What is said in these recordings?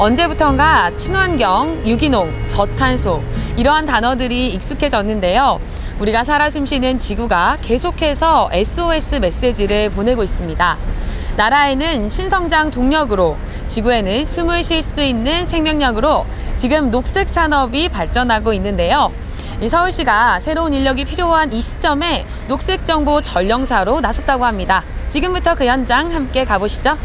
언제부턴가 친환경, 유기농, 저탄소 이러한 단어들이 익숙해졌는데요. 우리가 살아 숨쉬는 지구가 계속해서 SOS 메시지를 보내고 있습니다. 나라에는 신성장 동력으로 지구에는 숨을 쉴 수 있는 생명력으로 지금 녹색 산업이 발전하고 있는데요. 서울시가 새로운 인력이 필요한 이 시점에 녹색 정보 전령사로 나섰다고 합니다. 지금부터 그 현장 함께 가보시죠.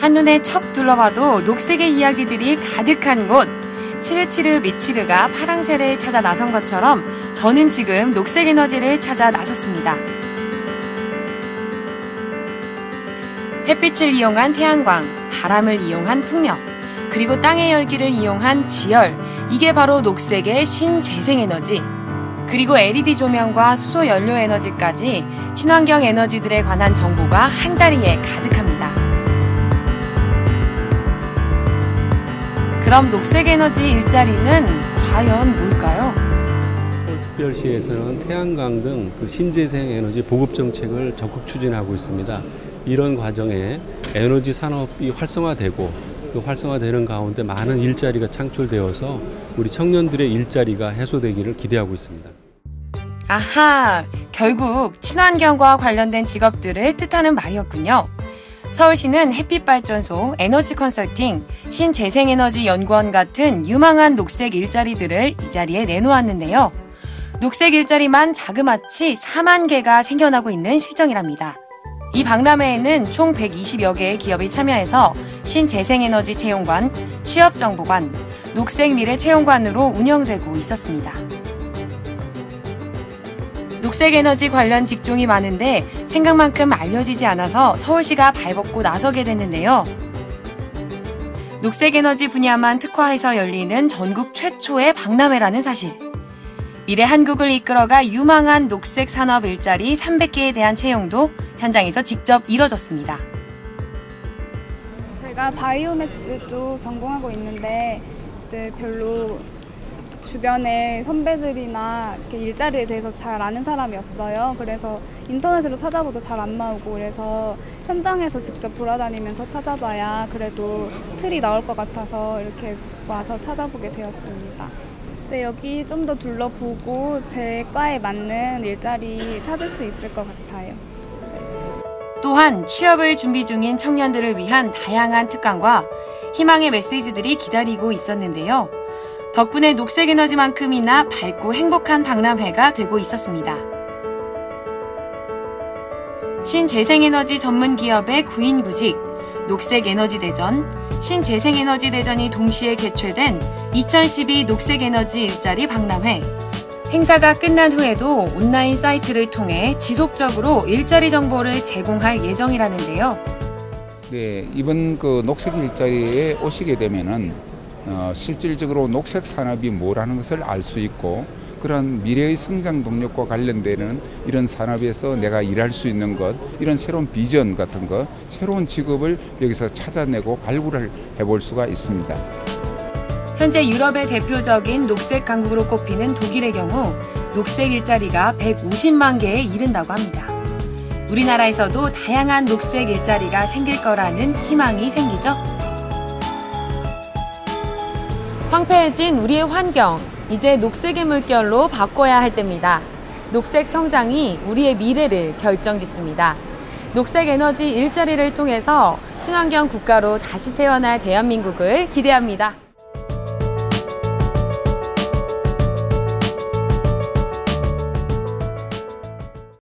한눈에 척 둘러봐도 녹색의 이야기들이 가득한 곳. 치르치르 미치르가 파랑새를 찾아 나선 것처럼 저는 지금 녹색 에너지를 찾아 나섰습니다. 햇빛을 이용한 태양광, 바람을 이용한 풍력, 그리고 땅의 열기를 이용한 지열. 이게 바로 녹색의 신재생 에너지. 그리고 LED 조명과 수소 연료 에너지까지 친환경 에너지들에 관한 정보가 한자리에 가득합니다. 그럼 녹색 에너지 일자리는 과연 뭘까요? 서울특별시에서는 태양광 등 그 신재생 에너지 보급 정책을 적극 추진하고 있습니다. 이런 과정에 에너지 산업이 활성화되고 그 활성화되는 가운데 많은 일자리가 창출되어서 우리 청년들의 일자리가 해소되기를 기대하고 있습니다. 아하, 결국 친환경과 관련된 직업들을 뜻하는 말이었군요. 서울시는 햇빛발전소, 에너지 컨설팅, 신재생에너지 연구원 같은 유망한 녹색 일자리들을 이 자리에 내놓았는데요. 녹색 일자리만 자그마치 4만 개가 생겨나고 있는 실정이랍니다. 이 박람회에는 총 120여 개의 기업이 참여해서 신재생에너지 채용관, 취업정보관, 녹색미래 채용관으로 운영되고 있었습니다. 녹색 에너지 관련 직종이 많은데 생각만큼 알려지지 않아서 서울시가 발벗고 나서게 됐는데요. 녹색 에너지 분야만 특화해서 열리는 전국 최초의 박람회라는 사실. 미래 한국을 이끌어갈 유망한 녹색 산업 일자리 300개에 대한 채용도 현장에서 직접 이뤄졌습니다. 제가 바이오매스 쪽 전공하고 있는데 이제 별로 주변에 선배들이나 일자리에 대해서 잘 아는 사람이 없어요. 그래서 인터넷으로 찾아봐도 잘 안 나오고 그래서 현장에서 직접 돌아다니면서 찾아봐야 그래도 틀이 나올 것 같아서 이렇게 와서 찾아보게 되었습니다. 네, 여기 좀 더 둘러보고 제 과에 맞는 일자리 찾을 수 있을 것 같아요. 또한 취업을 준비 중인 청년들을 위한 다양한 특강과 희망의 메시지들이 기다리고 있었는데요. 덕분에 녹색 에너지만큼이나 밝고 행복한 박람회가 되고 있었습니다. 신재생에너지 전문 기업의 구인구직, 녹색에너지대전, 신재생에너지대전이 동시에 개최된 2012 녹색에너지 일자리 박람회. 행사가 끝난 후에도 온라인 사이트를 통해 지속적으로 일자리 정보를 제공할 예정이라는데요. 네, 이번 그 녹색 일자리에 오시게 되면은 어, 실질적으로 녹색 산업이 뭐라는 것을 알 수 있고 그런 미래의 성장 동력과 관련되는 이런 산업에서 내가 일할 수 있는 것, 이런 새로운 비전 같은 것, 새로운 직업을 여기서 찾아내고 발굴을 해볼 수가 있습니다. 현재 유럽의 대표적인 녹색 강국으로 꼽히는 독일의 경우 녹색 일자리가 150만 개에 이른다고 합니다. 우리나라에서도 다양한 녹색 일자리가 생길 거라는 희망이 생기죠. 황폐해진 우리의 환경, 이제 녹색의 물결로 바꿔야 할 때입니다. 녹색 성장이 우리의 미래를 결정짓습니다. 녹색 에너지 일자리를 통해서 친환경 국가로 다시 태어날 대한민국을 기대합니다.